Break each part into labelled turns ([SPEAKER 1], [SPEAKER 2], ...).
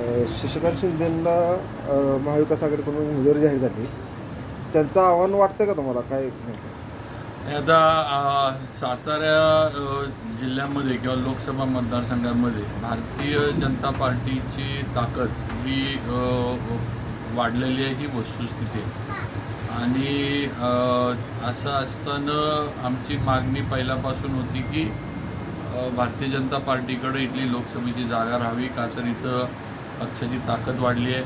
[SPEAKER 1] अ, शशिकांत शिंदेंना महाविकास आघाडीकडून उमेदवारी जाहीर झाली. त्यांचं आव्हान वाटतं का तुम्हाला? काय
[SPEAKER 2] आता सातारा जिल्ह्यामध्ये किंवा लोकसभा मतदारसंघामध्ये भारतीय जनता पार्टीची ताकद ही वाढलेली आहे ही वस्तुस्थिती आणि असं असताना आमची मागणी पहिल्यापासून होती की भारतीय जनता पार्टीकडे इथली लोकसभेची जागा राहावी का तर इथं पक्षाची ताकद वाढली आहे.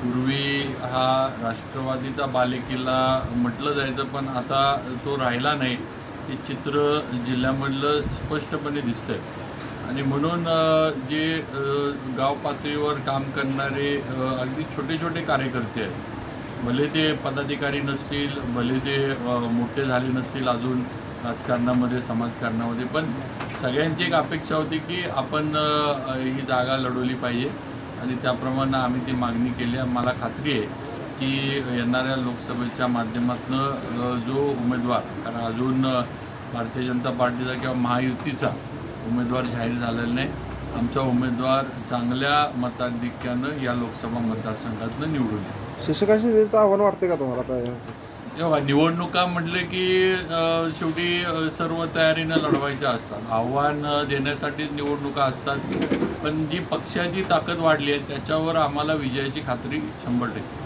[SPEAKER 2] पूर्वी हा राष्ट्रवादीचा बालेकिल्ला म्हटलं जायचं पण आता तो राहिला नाही. हे चित्र जिल्ह्यामधलं स्पष्टपणे दिसतंय. आणि म्हणून जे गाव पातळीवर काम करणारे अगदी छोटे छोटे कार्यकर्ते आहेत. भले ते पदाधिकारी नसतील भले ते मोठे झाले नसतील अजून राजकारणामध्ये समाजकारणामध्ये पण सगळ्यांची एक अपेक्षा होती की आपण ही जागा लढवली पाहिजे. आणि त्याप्रमाणे आम्ही ती मागणी केली. आहे मला खात्री आहे की येणाऱ्या लोकसभेच्या माध्यमातून जो उमेदवार कारण अजून भारतीय जनता पार्टीचा किंवा महायुतीचा उमेदवार जाहीर झालेला नाही. आमचा उमेदवार चांगल्या मताधिक्यानं या लोकसभा मतदारसंघातनं निवडून
[SPEAKER 1] शिंदेचं आव्हान वाटतं का तुम्हाला आता
[SPEAKER 2] तेव्हा निवडणुका म्हटले की शेवटी सर्व तयारीनं लढवायच्या असतात. आव्हान देण्यासाठीच निवडणुका असतात. पण जी पक्षाची ताकद वाढली आहे त्याच्यावर आम्हाला विजयाची खात्री शंभर टक्के.